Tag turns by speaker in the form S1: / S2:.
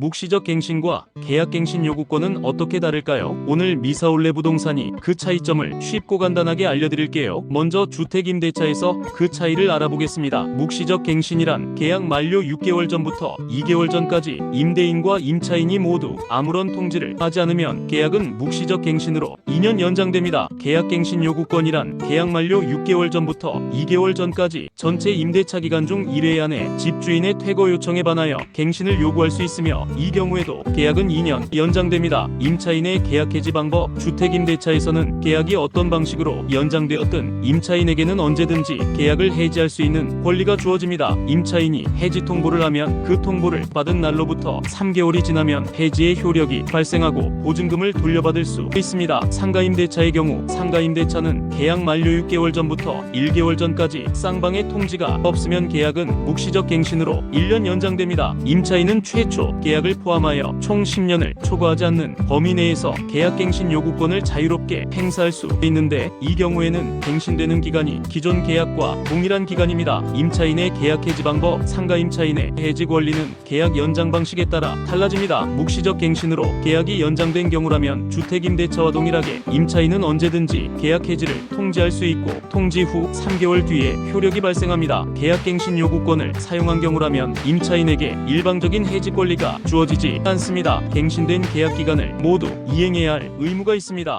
S1: 묵시적 갱신과 계약 갱신 요구권은 어떻게 다를까요? 오늘 미사올레 부동산이 그 차이점을 쉽고 간단하게 알려드릴게요. 먼저 주택임대차에서 그 차이를 알아보겠습니다. 묵시적 갱신이란 계약 만료 6개월 전부터 2개월 전까지 임대인과 임차인이 모두 아무런 통지를 하지 않으면 계약은 묵시적 갱신으로 2년 연장됩니다. 계약 갱신 요구권이란 계약 만료 6개월 전부터 2개월 전까지 전체 임대차 기간 중 1회 안에 집주인의 퇴거 요청에 반하여 갱신을 요구할 수 있으며 이 경우에도 계약은 2년 연장됩니다. 임차인의 계약 해지 방법 주택임대차에서는 계약이 어떤 방식으로 연장되었든 임차인에게는 언제든지 계약을 해지할 수 있는 권리가 주어집니다. 임차인이 해지 통보를 하면 그 통보를 받은 날로부터 3개월이 지나면 해지의 효력이 발생하고 보증금을 돌려받을 수 있습니다. 상가임대차의 경우 상가임대차는 계약 만료 6개월 전부터 1개월 전까지 쌍방의 통지가 없으면 계약은 묵시적 갱신으로 1년 연장됩니다. 임차인은 최초 계약을 포함하여 총 10년을 초과하지 않는 범위 내에서 계약갱신 요구권을 자유롭게 행사할 수 있는데 이 경우에는 갱신되는 기간이 기존 계약과 동일한 기간입니다. 임차인의 계약 해지 방법, 상가 임차인의 해지 권리는 계약 연장 방식에 따라 달라집니다. 묵시적 갱신으로 계약이 연장된 경우라면 주택임대차와 동일하게 임차인은 언제든지 계약 해지를 통지할 수 있고 통지 후 3개월 뒤에 효력이 발생합니다. 계약갱신 요구권을 사용한 경우라면 임차인에게 일방적인 해지 권리가 주어지지 않습니다. 갱신된 계약 기간을 모두 이행해야 할 의무가 있습니다.